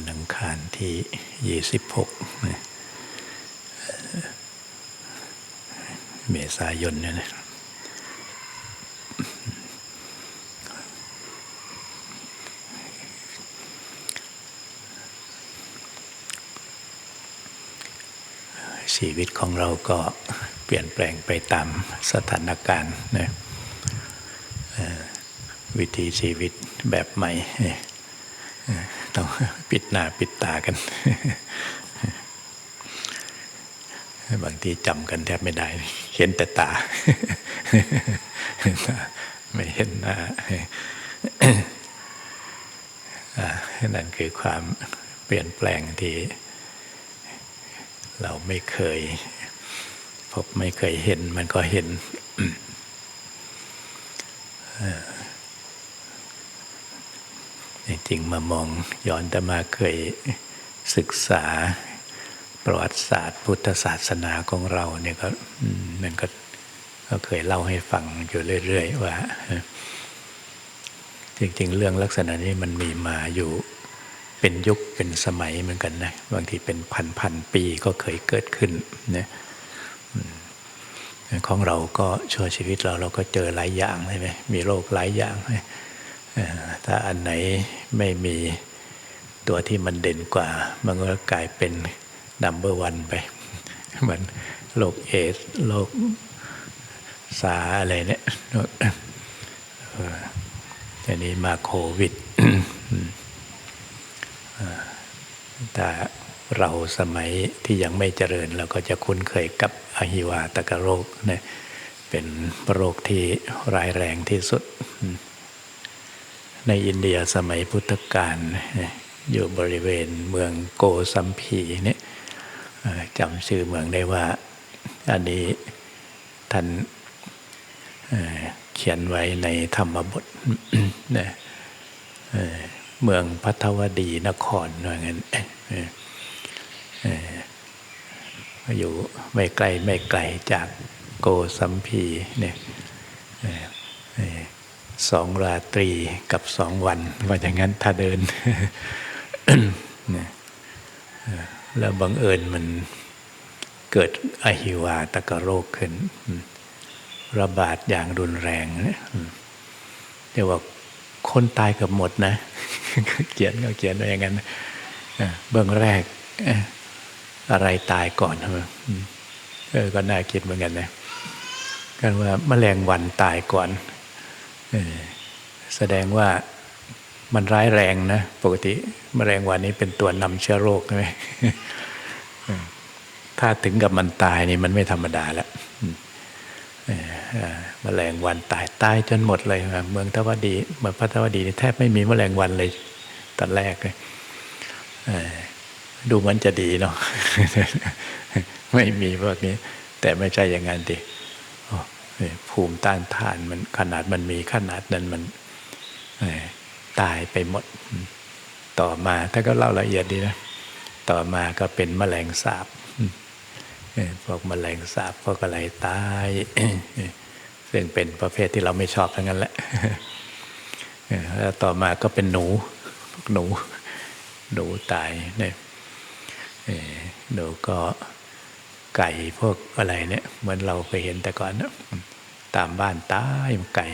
วันอังคารที่ยี่สิบหกเมษายนเนี่ยนะชีวิตของเราก็เปลี่ยนแปลงไปตามสถานการณ์นะวิธีชีวิตแบบใหม่ ต้องปิดหน้าปิดตากัน บางทีจำกันแทบไม่ได้ เห็นแต่ตา ไม่เห็นหน้านั่นคือความเปลี่ยนแปลงที่ เราไม่เคย พบไม่เคยเห็นมันก็เห็น จริงมามองย้อนแต่มาเคยศึกษาประวัติศาสตร์ พุทธศาสนาของเราเนี่ยก็มันก็ก็เคยเล่าให้ฟังอยู่เรื่อยๆว่า จริง ๆ เรื่องลักษณะนี้มันมีมาอยู่เป็นยุคเป็นสมัยเหมือนกันนะบางทีเป็นพันพันปีก็เคยเกิดขึ้นนะของเราก็ชั่วชีวิตเราเราก็เจอหลายอย่างใช่ไหมมีโรคหลายอย่าง ถ้าอันไหนไม่มีตัวที่มันเด่นกว่า มันก็กลายเป็นนัมเบอร์วันไป เหมือนโรคเอสโรคซาอะไรเนี่ยอันนี้มาโควิดแต่เราสมัยที่ยังไม่เจริญ เราก็จะคุ้นเคยกับอหิวาตกโรคเนี่ยเป็นโรคที่ร้ายแรงที่สุด ในอินเดียสมัยพุทธกาลอยู่บริเวณเมืองโกสัมพีเนี่ยจำชื่อเมืองได้ว่า อันนี้ท่านเขียนไว้ในธรรมบทเมืองพัทวดีนครว่างั้นอยู่ไม่ไกลไม่ไกลจากโกสัมพีเนี่ย สองราตรีกับสองวัน ว่าอย่างนั้นถ้าเดินแล้วบังเอิญมันเกิดอหิวาตกโรคขึ้น ระบาดอย่างรุนแรงเรียกว่าคนตายเกือบหมดนะเขียนก็เขียนไว้อย่างนั้นเบื้องแรกอะไรตายก่อนเออก็น่าคิดเหมือนกันนะกันว่าแมลงวันตายก่อน แสดงว่ามันร้ายแรงนะ ปกติมแมลงวันนี้เป็นตัวนำเชื้อโรคใช่ไหมถ้าถึงกับมันตายนี่มันไม่ธรรมดาแล้วมแมลงวันตายตายจนหมดเลย เมืองทวดีเมืองพัทวดีแทบไม่มีมแมลงวันเลยตอนแรกเลยดูมันจะดีเนาะไม่มีพวกนี้ แต่ไม่ใช่อย่างนั้นดิ ภูมิต้านทานมันขนาดมันมีขนาดนั้นมันตายไปหมด ต่อมาถ้าก็เล่าละเอียดดีนะต่อมาก็เป็นแมลงสาบพวกแมลงสาบพวกอะไรตายซึ่งเป็นประเภทที่เราไม่ชอบทั้งนั้นแหละแล้วต่อมาก็เป็นหนูหนู หนูตายเนี่ยหนูก็ ไก่พวกอะไรเนี่ย เหมือนเราเคยเห็นแต่ก่อนนะตามบ้านตายไก่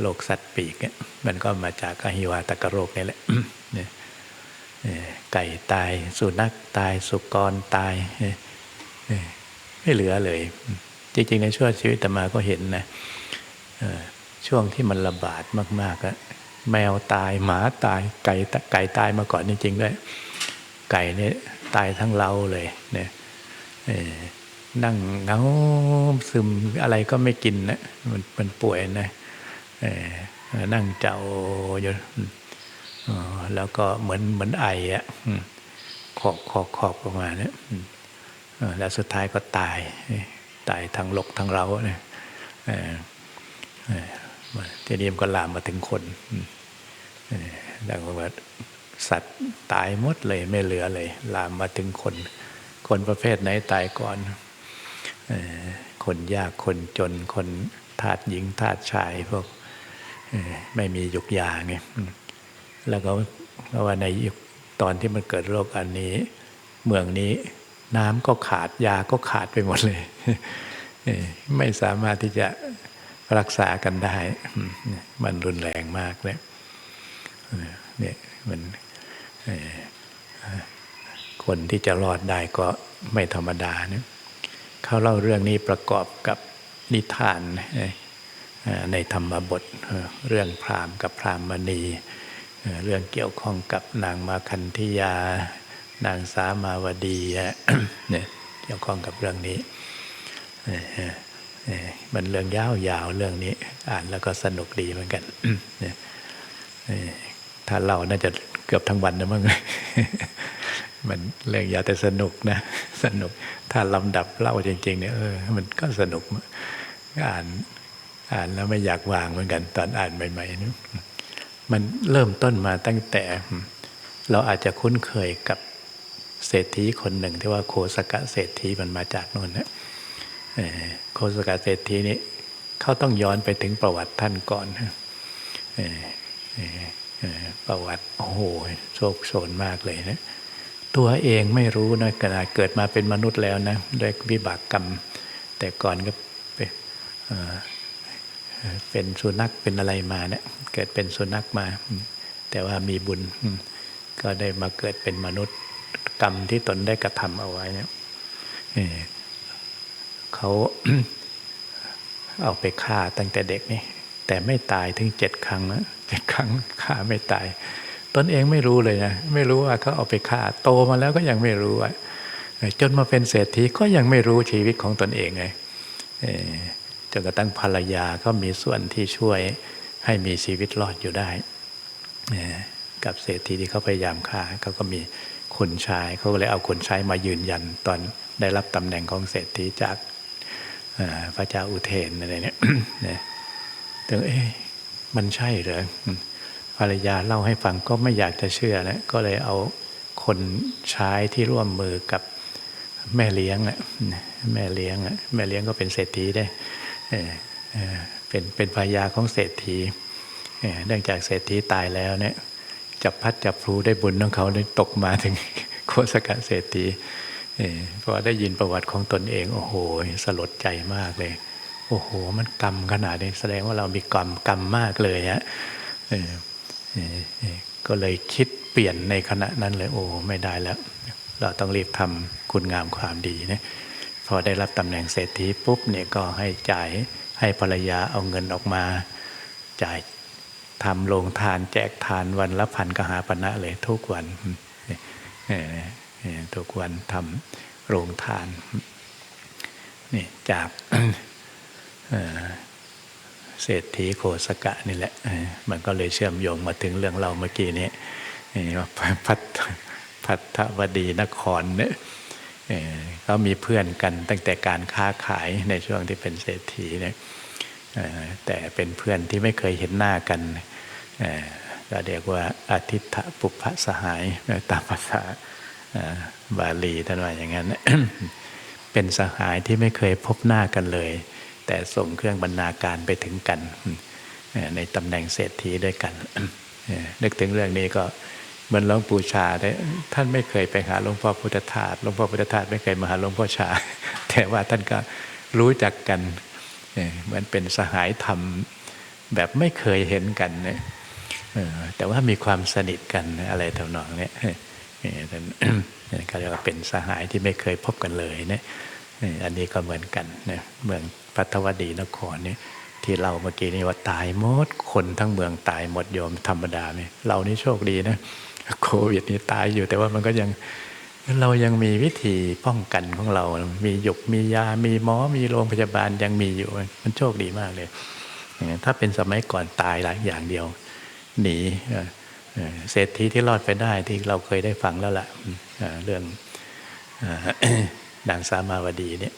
โรคสัตว์ปีกมันก็มาจากอหิวาตกโรคนี่แหละไก่ตายสุนัขตายสุกรตายไม่เหลือเลย จริงๆ ในช่วงชีวิตตมาก็เห็นนะช่วงที่มันระบาดมากๆอะแมวตายหมาตายไก่ไก่ตายมาก่อนจริงๆด้วยไก่เนี่ย ตายทั้งเราเลยเนี่ยนั่งเงาซึมอะไรก็ไม่กินนะมันมันป่วยนะนั่งเจ้าอยู่แล้วก็เหมือนเหมือนไออะขอบขอบขอบออกมาเนี่ยแล้วสุดท้ายก็ตายตายทั้งลกทั้งเราเนี่ยทีนี้มันก็ลามมาถึงคนดังว่า สัตว์ตายหมดเลยไม่เหลือเลย ลามมาถึงคน คนประเภทไหนตายก่อน คนยากคนจนคนทาสหญิงทาสชายพวกไม่มียุกยาไงแล้วก็เพราะว่าในยุคตอนที่มันเกิดโรคอันนี้ เมืองนี้น้ำก็ขาดยาก็ขาดไปหมดเลย ไม่สามารถที่จะรักษากันได้ มันรุนแรงมากเลยเนี่ยมัน คนที่จะรอดได้ก็ไม่ธรรมดาเนี่ยเขาเล่าเรื่องนี้ประกอบกับนิทานในธรรมบทเรื่องพราหมณ์กับพราหมณี เรื่องเกี่ยวข้องกับนางมาคันธิยา นางสามาวดีเนี่ยเกี่ยวข้องกับเรื่องนี้มันเรื่องยาวๆเรื่องนี้ อ่านแล้วก็สนุกดีเหมือนกันถ้าเราน่าจะ กือบทั้งวันนะมั้งมันเรื่องยาแต่สนุกนะ สนุกถ้าลำดับเล่าจริง ๆ เนี่ยเออมันก็สนุกอ่านอ่านแล้วไม่อยากวางเหมือนกัน ตอนอ่านใหม่ๆนี่มันเริ่มต้นมาตั้งแต่ เราอาจจะคุ้นเคยกับเศรษฐีคนหนึ่งที่ว่าโคสกะเศรษฐีมันมาจากนู่นนะโคสกะเศรษฐีนี้เขาต้องย้อนไปถึงประวัติท่านก่อน ประวัติโอ้โหโชคโชนมากเลยนะตัวเองไม่รู้นะขณะเกิดมาเป็นมนุษย์แล้วนะด้วยวิบากกรรม แต่ก่อนก็เป็นสุนัขเป็นอะไรมาเนะี่ยเกิดเป็นสุนัขมา แต่ว่ามีบุญก็ได้มาเกิดเป็นมนุษย์กรรมที่ตนได้กระทำเอาไว้เนี่ยเขาเอาไปฆ่าตั้งแต่เด็กนี่ แต่ไม่ตายถึงเจ็ดครั้งนะเจ็ดครั้งฆ่าไม่ตาย ตนเองไม่รู้เลยนะ ไม่รู้ว่าเขาเอาไปฆ่าโตมาแล้วก็ยังไม่รู้ว่าจนมาเป็นเศรษฐีก็ยังไม่รู้ชีวิตของตนเองไงจนกระทั่งภรรยาก็มีส่วนที่ช่วยให้มีชีวิตรอดอยู่ได้ กับเศรษฐีที่เขาพยายามฆ่าเขาก็มีคนชายเขาเลยเอาคนใช้มายืนยันตอนได้รับตำแหน่งของเศรษฐีจากพระเจ้าอุเทนอะไรเนี่ย แต่เอ๊ะมันใช่เหรอภรรยาเล่าให้ฟังก็ไม่อยากจะเชื่อนะก็เลยเอาคนใช้ที่ร่วมมือกับแม่เลี้ยงแม่เลี้ยงแม่เลี้ยงก็เป็นเศรษฐีได้เป็นเป็นภรรยาของเศรษฐีเนื่องจากเศรษฐีตายแล้วเนี่ยจับพัดจับพลูได้บุญของเขาเลยตกมาถึงโคสกะเศรษฐีพอได้ยินประวัติของตนเอง โอ้โห สลดใจมากเลย โอ้โห มันกรรมขนาดนี้แสดงว่าเรามีกรรมกรรมมากเลยฮะก็เลยคิดเปลี่ยนในขณะนั้นเลย โอ้ไม่ได้แล้ว เราต้องรีบทำคุณงามความดีนะพอได้รับตำแหน่งเศรษฐีปุ๊บเนี่ยก็ให้จ่ายให้ภรรยาเอาเงินออกมา จ่ายทำโรงทานแจกทานวันละพันกหาปณะเลยทุกวันทุกวันทำโรงทานนี่จาก เศรษฐีโคสกะนี่แหละ มันก็เลยเชื่อมโยงมาถึงเรื่องเราเมื่อกี้นี้ว่าพัทพัทวดีนครเนี่ยเขามีเพื่อนกันตั้งแต่การค้าขายในช่วงที่เป็นเศรษฐีเนี่ยแต่เป็นเพื่อนที่ไม่เคยเห็นหน้ากันก็เรียกว่าอาทิตถปุพพสหายตามภาษาบาลีท่านว่าอย่างนั้น เป็นสหายที่ไม่เคยพบหน้ากันเลย แต่ส่งเครื่องบรรณาการไปถึงกัน ในตำแหน่งเศรษฐีด้วยกันนึกถึงเรื่องนี้ก็เหมือนหลวงปู่ชาท่านไม่เคยไปหาหลวงพ่อพุทธทาสหลวงพ่อพุทธทาสไม่เคยมาหาหลวงพ่อชา แต่ว่าท่านก็รู้จักกันเหมือนเป็นสหายธรรมแบบไม่เคยเห็นกันเนี่ยแต่ว่ามีความสนิทกันอะไรทำนองนี้ท่านก็เรียกว่าเป็นสหายที่ไม่เคยพบกันเลยเนี่ยอันนี้ก็เหมือนกันเนี่ยเมือง พัทวดีนครนี่ที่เราเมื่อกี้นี่ว่าตายหมดคนทั้งเมืองตายหมดโยมธรรมดาไหมเรานี่โชคดีนะโควิดนี่ตายอยู่แต่ว่ามันก็ยังเรายังมีวิธีป้องกันของเรา มีหยกมียา มีหมอ มีโรงพยาบาลยังมีอยู่ มันโชคดีมากเลย ถ้าเป็นสมัยก่อนตายหลายอย่างเดียว หนีเศรษฐีที่รอดไปได้ที่เราเคยได้ฟังแล้วล่ะเรื่องนางสามาวดีเนี่ย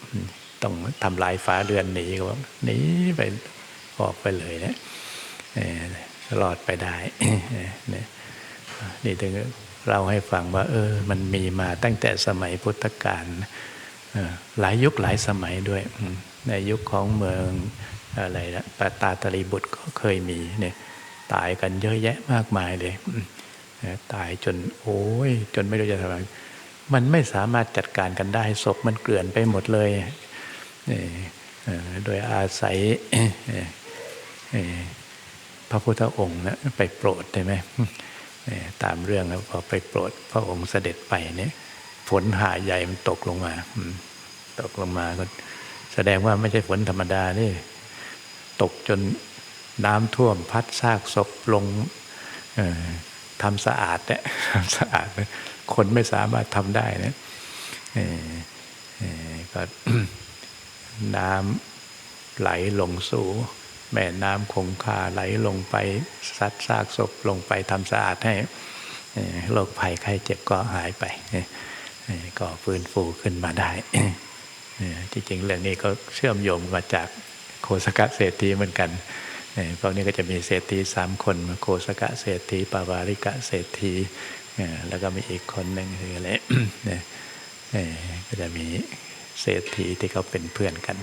ต้องทำลายฟ้าเรือนหนีก็บอกหนีไปออกไปเลยเนี่ยรอดไปได้นี่ถึงเราให้ฟังว่า เออ มันมีมาตั้งแต่สมัยพุทธกาลหลายยุคหลายสมัยด้วย ในยุคของเมืองอะไรนะปตาตรีบุตรก็เคยมีเนี่ยตายกันเยอะแยะมากมายเลย ตายจนโอ้ย จนไม่รู้จะทำอะไรมันไม่สามารถจัดการกันได้ศพมันเกลื่อนไปหมดเลย โดยอาศัยพระพุทธองค์นะไปโปรดใช่ไหมตามเรื่องแล้วพอไปโปรดพระองค์เสด็จไปเนี่ยฝนหาใหญ่มันตกลงมาตกลงมาก็แสดงว่าไม่ใช่ฝนธรรมดานี่ตกจนน้ำท่วมพัดซากศพลงทำสะอาดเนี่ยทำสะอาด คนไม่สามารถทำได้นะเอ่อเอ่อก็ น้ำไหลลงสู่แม่น้ำคงคาไหลลงไปซัดซากศพลงไปทำสะอาดให้โรคภัยไข้เจ็บก็หายไปก่อเอ่อก็ฟื้นฟูขึ้นมาได้ที่จริงเรื่องนี้ก็เชื่อมโยงมาจากโคสกะเศรษฐีเหมือนกันเอ่อพวกนี้ก็จะมีเศรษฐีสามคนโคสกะเศรษฐีปาวาริกะเศรษฐีแล้วก็มีอีกคนหนึ่งคืออะไรก็จะมี เศรษฐีที่เขาเป็นเพื่อนกัน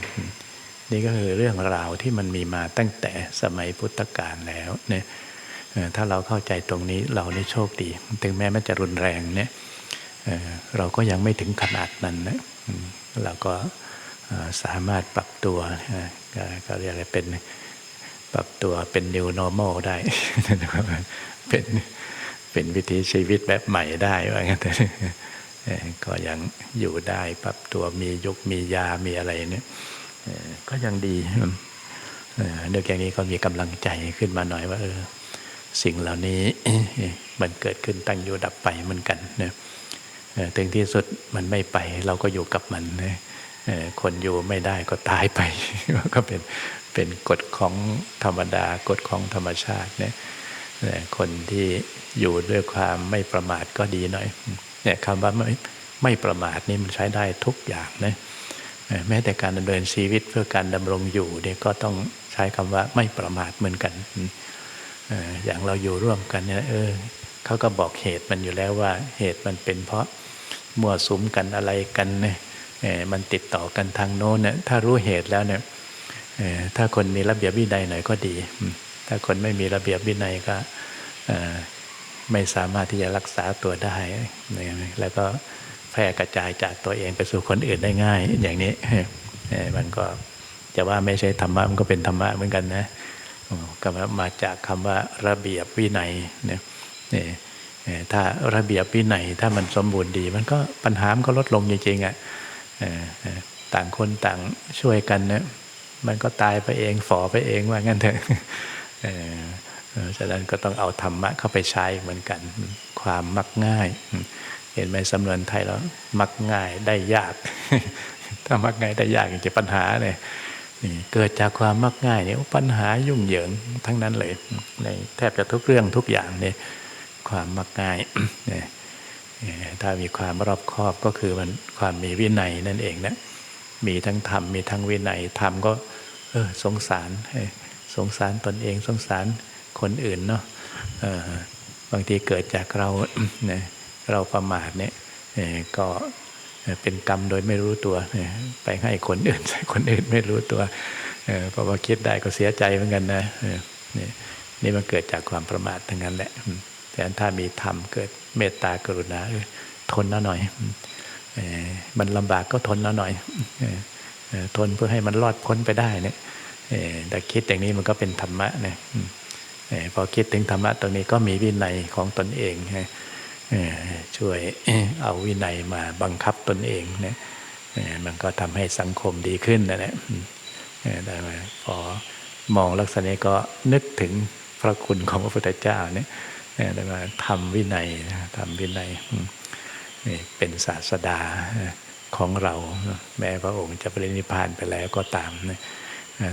นี่ก็คือเรื่องราวที่มันมีมาตั้งแต่สมัยพุทธกาลแล้วเนี่ยถ้าเราเข้าใจตรงนี้เรานี่โชคดี ถึงแม้มันจะรุนแรงเนี่ยเเราก็ยังไม่ถึงขนาดนั้นนะเราก็สามารถปรับตัวก็เรียกอะไรเป็นปรับตัวเป็น new normal ได้ เป็นเป็นวิถีชีวิตแบบใหม่ได้ว่างั้นเถอะ ก็ยังอยู่ได้ปรับตัวมียุคมียามีอะไรเนี่ยก็ยังดีเอ่อเนื่องจากนี้ก็มีกำลังใจขึ้นมาหน่อยว่าเออสิ่งเหล่านี้มันเกิดขึ้นตั้งอยู่ดับไปเหมือนกันนะเอ่อถึงที่สุดมันไม่ไปเราก็อยู่กับมันนะเอ่อคนอยู่ไม่ได้ก็ตายไป ก็เป็นเป็นกฎของธรรมดากฎของธรรมชาตินี่ยเอ่อคนที่อยู่ด้วยความไม่ประมาทก็ดีหน่อย เนี่ยคำว่าไม่ไม่ประมาทนี่มันใช้ได้ทุกอย่างนะแม้แต่การดำเนินชีวิตเพื่อการดำรงอยู่เนี่ยก็ต้องใช้คำว่าไม่ประมาทเหมือนกันอย่างเราอยู่ร่วมกันเนี่ยเออเขาก็บอกเหตุมันอยู่แล้วว่าเหตุมันเป็นเพราะมั่วสุมกันอะไรกันเนี่ยมันติดต่อกันทางโน้นเนี่ยถ้ารู้เหตุแล้วเนี่ยถ้าคนมีระเบียบวินัยหน่อยก็ดี ถ้าคนไม่มีระเบียบวินัยก็ ไม่สามารถที่จะรักษาตัวได้ แล้วก็แพร่กระจายจากตัวเองไปสู่คนอื่นได้ง่าย อย่างนี้มันก็จะว่าไม่ใช่ธรรมะมันก็เป็นธรรมะเหมือนกันนะก็มาจากคำว่าระเบียบวินัยเนี่ยถ้าระเบียบวินัยถ้ามันสมบูรณ์ดี มันก็ปัญหามันก็ลดลงจริงๆอะเอ่อเอ่อต่างคนต่างช่วยกันเนี่ยมันก็ตายไปเองฝ่อไปเองว่างั้นเถอะ ฉะนั้นก็ต้องเอาธรรมะเข้าไปใช้เหมือนกัน ความมักง่าย เห็นไหมสำนวนไทยแล้ว มักง่ายได้ยาก ถ้ามักง่ายได้ยากจะปัญหาเนี่ยเกิดจากความมักง่ายเนี่ยปัญหายุ่งเหยิงทั้งนั้นเลยในแทบจะทุกเรื่องทุกอย่างเนี่ยความมักง่ายเนี่ยถ้ามีความรอบคอบก็คือมันความมีวินัยนั่นเองนะมีทั้งธรรมมีทั้งวินัยธรรมก็ เออสงสารสงสารตนเองสงสาร คนอื่นเนาะบางทีเกิดจากเราเราประมาทเนี่ยก็เป็นกรรมโดยไม่รู้ตัวไปให้คนอื่นใส่คนอื่นไม่รู้ตัวเพราะว่าคิดได้ก็เสียใจเหมือนกันนะเนี่นี่มันเกิดจากความประมาททั้งนั้นแหละแต่ถ้ามีธรรมเกิดเมตตากรุณาทนนะหน่อยมันลำบากก็ทนนะหน่อยเออเออทนเพื่อให้มันรอดพ้นไปได้เนี่ยแต่คิดอย่างนี้มันก็เป็นธรรมะเนี่ย พอคิดถึงธรรมะตรงนี้ก็มีวินัยของตนเองช่วยเอาวินัยมาบังคับตนเองนี่มันก็ทำให้สังคมดีขึ้นนะเนี่ยอืมเอ่อได้มพอมองลักษณะนี้ก็นึกถึงพระคุณของพระพุทธเจ้าเนี่ยเอ่อได้มาทำวินัยทำวินัยนี่เป็นศาสดาของเรา แม้พระองค์จะปรินิพพานไปแล้วก็ตามนะ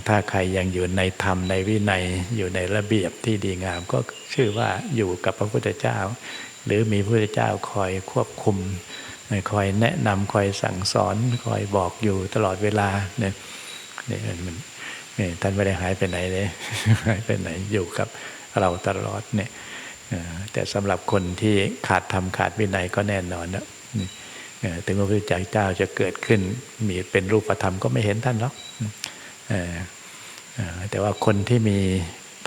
ถ้าใครยังอยู่ในธรรมในวินัยอยู่ในระเบียบที่ดีงาม ก็ชื่อว่าอยู่กับพระพุทธเจ้า หรือมีพระพุทธเจ้าคอยควบคุมคอยแนะนำคอยสั่งสอนคอยบอกอยู่ตลอดเวลาเนี่ยเนี่ยมันเนี่ยท่านไม่ได้หายไปไหนเลยหายไปไหนอยู่กับเราตลอดเนี่ยแต่สำหรับคนที่ขาดธรรมขาดวินัยก็แน่นอนนะถึงพระพุทธเจ้าจะเกิดขึ้น มีเป็นรูปธรรมก็ไม่เห็นท่านหรอก แต่ว่าคนที่มี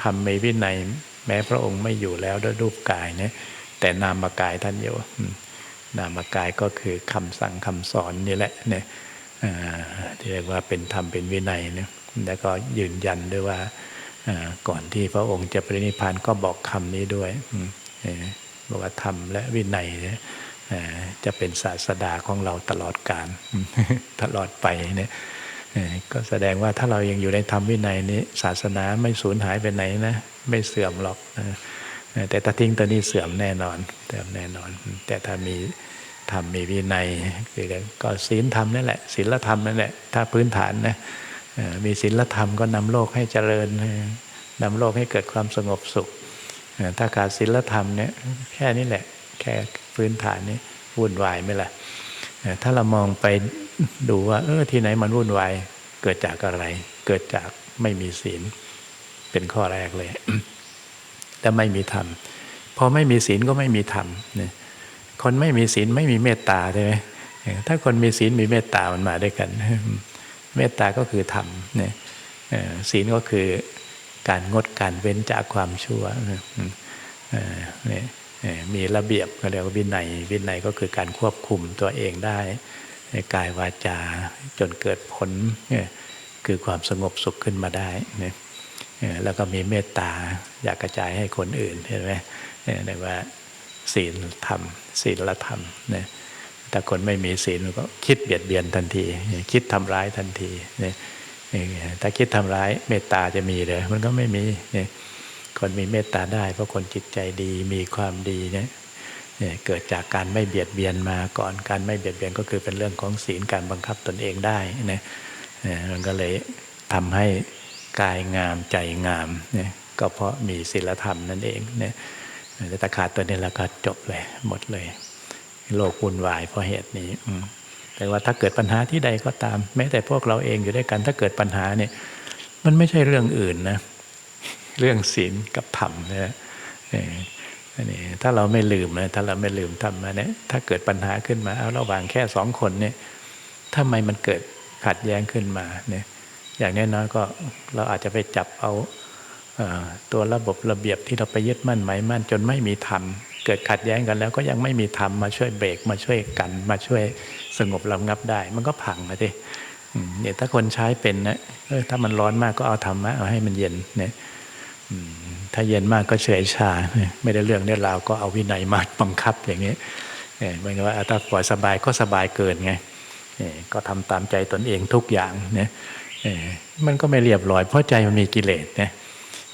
ธรรมมีวินัย แม้พระองค์ไม่อยู่แล้วด้วยรูปกายเนี่ยแต่นามกายท่านอยู่อืมนามกายก็คือคำสั่งคำสอนนี่แหละเนี่ยที่เรียกว่าเป็นธรรมเป็นวินัยเนี่ยแล้วก็ยืนยันด้วยว่าก่อนที่พระองค์จะปรินิพพานก็บอกคำนี้ด้วยบอกว่าธรรมและวินัยเนี่ยจะเป็นศาสดาของเราตลอดกาลตลอดไปเนี่ย ก็แสดงว่าถ้าเรายังอยู่ในธรรมวินัยนี้ ศาสนาไม่สูญหายไปไหนนะ ไม่เสื่อมหรอกนะแต่ถ้าทิ้งตัวนี้เสื่อมแน่นอนเสื่อมแน่นอน แต่ถ้ามีธรรมมีวินัยคือก็ศีลธรรมนั่นแหละศีลธรรมนั่นแหละถ้าพื้นฐานนะมีศีลธรรมก็นำโลกให้เจริญเออนำโลกให้เกิดความสงบสุข ถ้าขาดศีลธรรมเนี่ยแค่นี้แหละ แค่พื้นฐานนี้วุ่นวายไหมล่ะถ้าเรามองไป ดูว่า เออที่ไหนมันวุ่นวายเกิดจากอะไร เกิดจากไม่มีศีล เป็นข้อแรกเลยแต่ไม่มีธรรมพอไม่มีศีลก็ไม่มีธรรมเนี่ยคนไม่มีศีลไม่มีเมตตาใช่ไหมถ้าคนมีศีลมีเมตตามันมาด้วยกัน เมตตาก็คือธรรมเนี่ยศีลก็คือการงดการเว้นจากความชั่วเนี่ยมีระเบียบก็เรียกว่าวินัยวินัยก็คือการควบคุมตัวเองได้ กายวาจาจนเกิดผลคือความสงบสุขขึ้นมาได้เนี่ยแล้วก็มีเมตตาอยากกระจายให้คนอื่นเห็นไหมเนี่ยเรียกว่าศีลธรรมศีลธรรมเนี่ยถ้าคนไม่มีศีลก็คิดเบียดเบียนทันที คิดทำร้ายทันทีเนี่ยถ้าคิดทำร้ายเมตตาจะมีเลยมันก็ไม่มีเนี่ยคนมีเมตตาได้ เพราะคนจิตใจดีมีความดีเนี่ยเนี่ย เกิดจากการไม่เบียดเบียนมาก่อนการไม่เบียดเบียนก็คือเป็นเรื่องของศีลการบังคับตนเองได้นี่มันก็เลยทำให้กายงามใจงามเนี่ยก็เพราะมีศีลธรรมนั่นเองเนี่ยแต่ถ้าขาดตัวนี้แล้วก็จบเลยหมดเลย โลกวุ่นวายเพราะเหตุนี้อแต่ว่าถ้าเกิดปัญหาที่ใดก็ตาม แม้แต่พวกเราเองอยู่ด้วยกัน ถ้าเกิดปัญหาเนี่ย มันไม่ใช่เรื่องอื่นนะ เรื่องศีลกับธรรมนะเอันนี้ถ้าเราไม่ลืมนะถ้าเราไม่ลืมธรรมะเนี่ยถ้าเกิดปัญหาขึ้นมาเอาระหว่างแค่สองคนเนี่ยทำไมมันเกิดขัดแย้งขึ้นมาเนี่ยอย่างน้อยๆก็เราอาจจะไปจับเอาตัวระบบระเบียบที่เราไปยึดมั่นหมายมั่นจนไม่มีธรรมเกิดขัดแย้งกันแล้วก็ยังไม่มีธรรมมาช่วยเบรกมาช่วยกัน มาช่วยสงบระงับได้ มันก็พังนะทีเนี่ยถ้าคนใช้เป็นนะถ้ามันร้อนมากก็เอาธรรมะเอาให้มันเย็นเนี่ย ถ้าเย็นมากก็เฉยชา ไม่ได้เรื่องได้ราวก็เอาวินัยมาบังคับอย่างนี้เนี่ยหมายถึงว่าถ้าปล่อยสบายก็สบายเกินไงเนี่ยก็ทำตามใจตนเองทุกอย่างเนี่ยเออมันก็ไม่เรียบร้อยเพราะใจมันมีกิเลสเนี่ย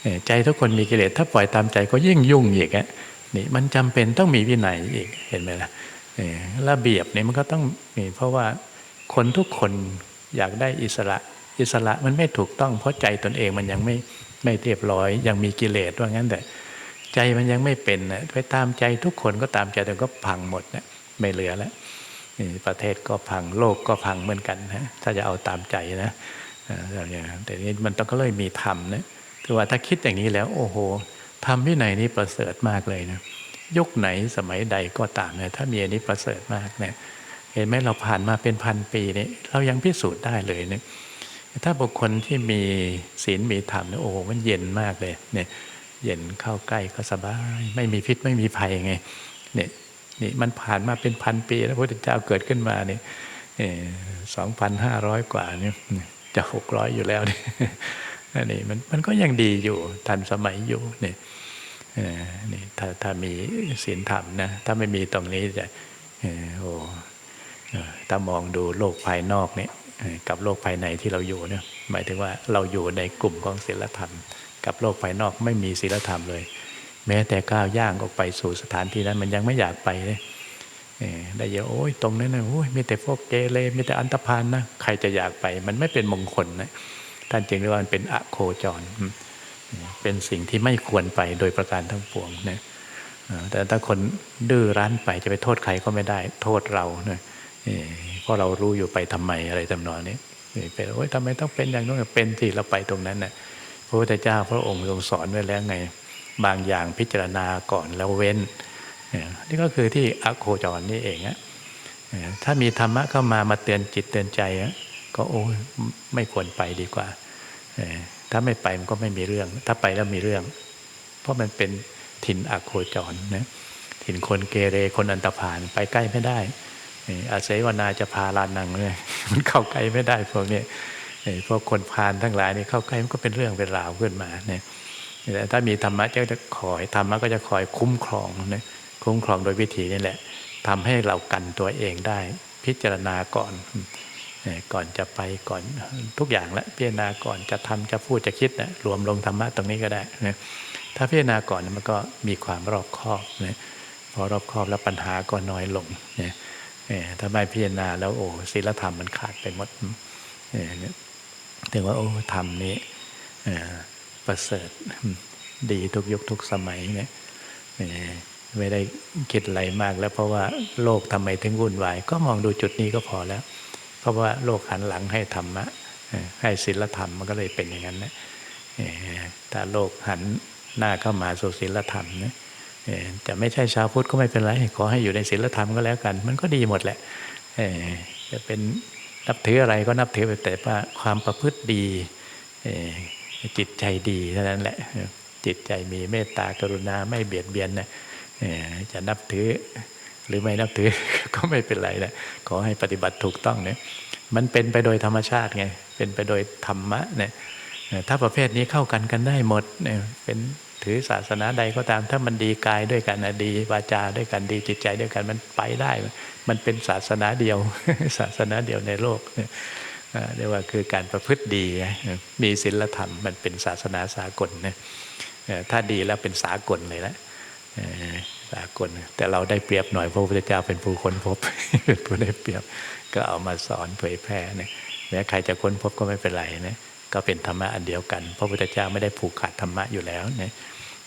เออใจทุกคนมีกิเลสถ้าปล่อยตามใจก็ยิ่งยุ่งอีกอะนี่มันจำเป็นต้องมีวินัยอีกเห็นไหมล่ะเออระเบียบเนี่ยมันก็ต้องมีเพราะว่าคนทุกคนอยากได้อิสระอิสระมันไม่ถูกต้อง เพราะใจตนเองมันยังไม่ ไม่เรียบร้อย ยังมีกิเลสว่างั้นแต่ใจมันยังไม่เป็นนะไปตามใจทุกคนก็ตามใจแต่ก็พังหมดนะไม่เหลือแล้วนี่ประเทศก็พังโลกก็พังเหมือนกันนะถ้าจะเอาตามใจนะแต่นี้มันต้องก็เลยมีธรรมนะคือว่าถ้าคิดอย่างนี้แล้ว โอ้โหธรรมวินัยนี้ประเสริฐมากเลยนะยุคไหนสมัยใดก็ตามเนะถ้ามีอันนี้ประเสริฐมากเนี่ยเห็นไหมเราผ่านมาเป็นพันปีนี่เรายังพิสูจน์ได้เลยเนี่ย ถ้าบุคคลที่มีศีลมีธรรมเนี่ยโอ้โหมันเย็นมากเลยเนี่ยเย็นเข้าใกล้ก็สบายไม่มีพิษไม่มีภัยไงเนี่ยนี่มันผ่านมาเป็นพันปี แล้วพระพุทธเจ้าเกิดขึ้นมาเนี่ยสองพันห้าร้อยกว่าเนี่ยจะหกร้อยอยู่แล้วเนี่ยอันนี้มันมันก็ยังดีอยู่ทันสมัยอยู่เนี่ยนี่ถ้าถ้ามีศีลธรรมนะถ้าไม่มีตรงนี้จะโอ้ถ้ามองดูโลกภายนอกเนี่ย กับโลกภายในที่เราอยู่เนี่ยหมายถึงว่าเราอยู่ในกลุ่มของศีลธรรม กับโลกภายนอกไม่มีศีลธรรมเลย แม้แต่ก้าวย่างออกไปสู่สถานที่นั้นมันยังไม่อยากไปเลยได้เยอะโอ้ยตรงนั้นนะโอ้ยมีแต่พวกเกเรมีแต่อันตพานนะใครจะอยากไป มันไม่เป็นมงคลนะท่านจึงเรียกว่ามันเป็นอโคจร เป็นสิ่งที่ไม่ควรไปโดยประการทั้งปวงนะแต่ถ้าคนดื้อรั้นไปจะไปโทษใครก็ไม่ได้ โทษเราเนะ เพราะเรารู้อยู่ไปทำไมอะไรทำนองนี้เป็นโอ้ยทำไมต้องเป็นอย่างนู้นเป็นที่เราไปตรงนั้นนะ่ะพระพุทธเจ้าพระองค์ทรงสอนไว้แล้วไง บางอย่างพิจารณาก่อนแล้วเว้นนี่ก็คือที่อโคจรนี่เองอะถ้ามีธรรมะเข้ามามาเตือนจิตเตือนใจก็โอ้ยไม่ควรไปดีกว่าถ้าไม่ไปมันก็ไม่มีเรื่อง ถ้าไปแล้วมีเรื่อง เพราะมันเป็นถิ่นอโคจรนะทเห็นคนเกเรคนอันตรพานไปใกล้ไม่ได้ อาศัยวนาจะพาลานังเลยมันเข้าใกล้ไม่ได้พวกนี้พวกคนพานทั้งหลายนี่เข้าใกล้มันก็เป็นเรื่องเป็นราวขึ้นมาเนี่ยแต่ถ้ามีธรรมะจะจะคอยธรรมะก็จะคอยคุ้มครองนะคุ้มครองโดยวิธีนี่แหละทำให้เรากันตัวเองได้ พิจารณาก่อนเอ่อก่อนจะไปก่อนทุกอย่างละพิจารณาก่อนจะทำจะพูดจะคิดนะรวมลงธรรมะตรงนี้ก็ได้นะถ้าพิจารณาก่อนมันก็มีความรอบคอบนะพอรอบคอบแล้วปัญหาก็น้อยลงนะเอ่อ ถ้าไม่พิจารณาแล้วโอ้ศีลธรรมมันขาดไปหมดถึงว่าโอ้ธรรมนี้ประเสริฐดีทุกยุคทุกสมัยเนี่ยไม่ได้คิดอะไรมากแล้วเพราะว่าโลกทำไมถึงวุ่นวาย ก็มองดูจุดนี้ก็พอแล้ว เพราะว่าโลกหันหลังให้ธรรมะให้ศีลธรรมมันก็เลยเป็นอย่างนั้นนะเอ่อถ้าโลกหันหน้าเข้ามาสู่ศีลธรรมนะ เอ่อจะไม่ใช่ชาวพุทธก็ไม่เป็นไร ขอให้อยู่ในศีลธรรมก็แล้วกัน มันก็ดีหมดแหละจะเป็นนับถืออะไรก็นับถือไปแต่ว่าความประพฤติดีจิตใจดีเท่านั้นแหละ จิตใจมีเมตตากรุณาไม่เบียดเบียนนะเอ่อจะนับถือหรือไม่นับถือก็ไม่เป็นไรนะขอให้ปฏิบัติถูกต้องเนี่ยมันเป็นไปโดยธรรมชาติไงเป็นไปโดยธรรมะเนี่ยถ้าประเภทนี้เข้ากันกันได้หมดเนี่ยเป็น ถือศาสนาใดก็ตามถ้ามันดีกายด้วยกันดีวาจาด้วยกันดีจิตใจด้วยกันมันไปได้ มันเป็นศาสนาเดียว ศาสนาเดียวในโลกเรียกว่าคือการประพฤติดี มีศีลธรรมมันเป็นศาสนาสากลเนี่ยถ้าดีแล้วเป็นสากลเลยละสากลแต่เราได้เปรียบหน่อยพระพุทธเจ้าเป็นผู้ค้นพบเป็นผู้ได้เปรียบก็เอามาสอนเผยแพร่เนี่ยแม้ใครจะค้นพบก็ไม่เป็นไรนะ ก็เป็นธรรมะอันเดียวกัน พระพุทธเจ้าไม่ได้ผูกขาดธรรมะอยู่แล้วนะ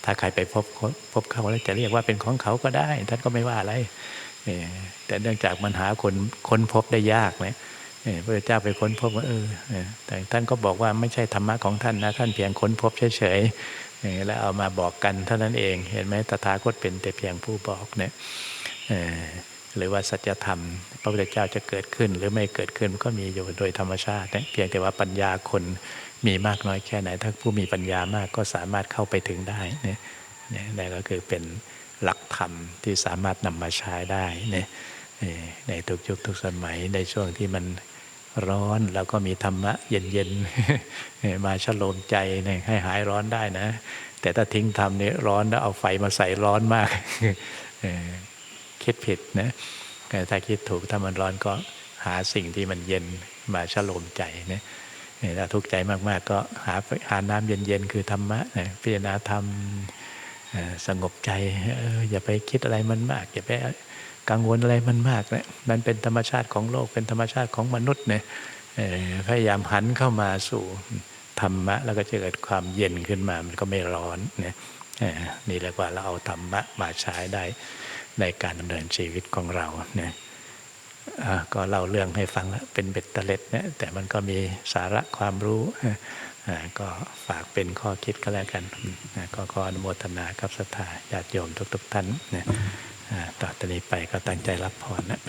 ถ้าใครไปพบพบเขาแล้วจะเรียกว่าเป็นของเขาก็ได้ ท่านก็ไม่ว่าอะไรเออแต่เนื่องจากมันหาคนค้นพบได้ยากนะเออพระพุทธเจ้าไปค้นพบว่าเออเออแต่ท่านก็บอกว่าไม่ใช่ธรรมะของท่านนะ ท่านเพียงค้นพบเฉยๆแล้วเอามาบอกกันเท่านั้นเอง เห็นไหมตถาคตเป็นแต่เพียงผู้บอกเนี่ยเออ หรือว่าสัจธรรม พระพุทธเจ้าจะเกิดขึ้น หรือไม่เกิดขึ้นก็มีอยู่โดยธรรมชาตินะเพียงแต่ว่าปัญญาคนมีมากน้อยแค่ไหน ถ้าผู้มีปัญญามากก็สามารถเข้าไปถึงได้เนี่ยเนี่ยก็คือเป็นหลักธรรมที่สามารถนำมาใช้ได้เนี่ยในทุกยุคทุกสมัยในช่วงที่มันร้อนแล้วก็มีธรรมะเย็นๆมาชโลมใจให้หายร้อนได้นะ แต่ถ้าทิ้งธรรมนี่ร้อนแล้วเอาไฟมาใส่ร้อนมากเอ คิดผิดนะถ้าคิดถูกถ้ามันร้อนก็หาสิ่งที่มันเย็นมาชโลมใจนะถ้าทุกข์ใจมากๆ ก็หาหาน้ำเย็นๆ คือธรรมะนะพิจารณาธรรมสงบใจอย่าไปคิดอะไรมันมาก อย่าไปกังวลอะไรมันมากนะมันเป็นธรรมชาติของโลกเป็นธรรมชาติของมนุษย์เนี่ยพยายามหันเข้ามาสู่ธรรมะ แล้วก็จะเกิดความเย็นขึ้นมามันก็ไม่ร้อนนี่ยเอ่อนี่เรียกว่าเราเอาธรรมะมาใช้ได้ ในการดำเนินชีวิตของเราเนี่ยก็เล่าเรื่องให้ฟังแล้วเป็นเบ็ดเตล็ดเนี่ยแต่มันก็มีสาระความรู้ก็ฝากเป็นข้อคิดก็แล้วกันก็ขออนุโมทนากับศรัทธาญาติโยมทุกๆท่านเนี่ยอ่าต่อจากนี้ไปก็ตั้งใจรับพรนะ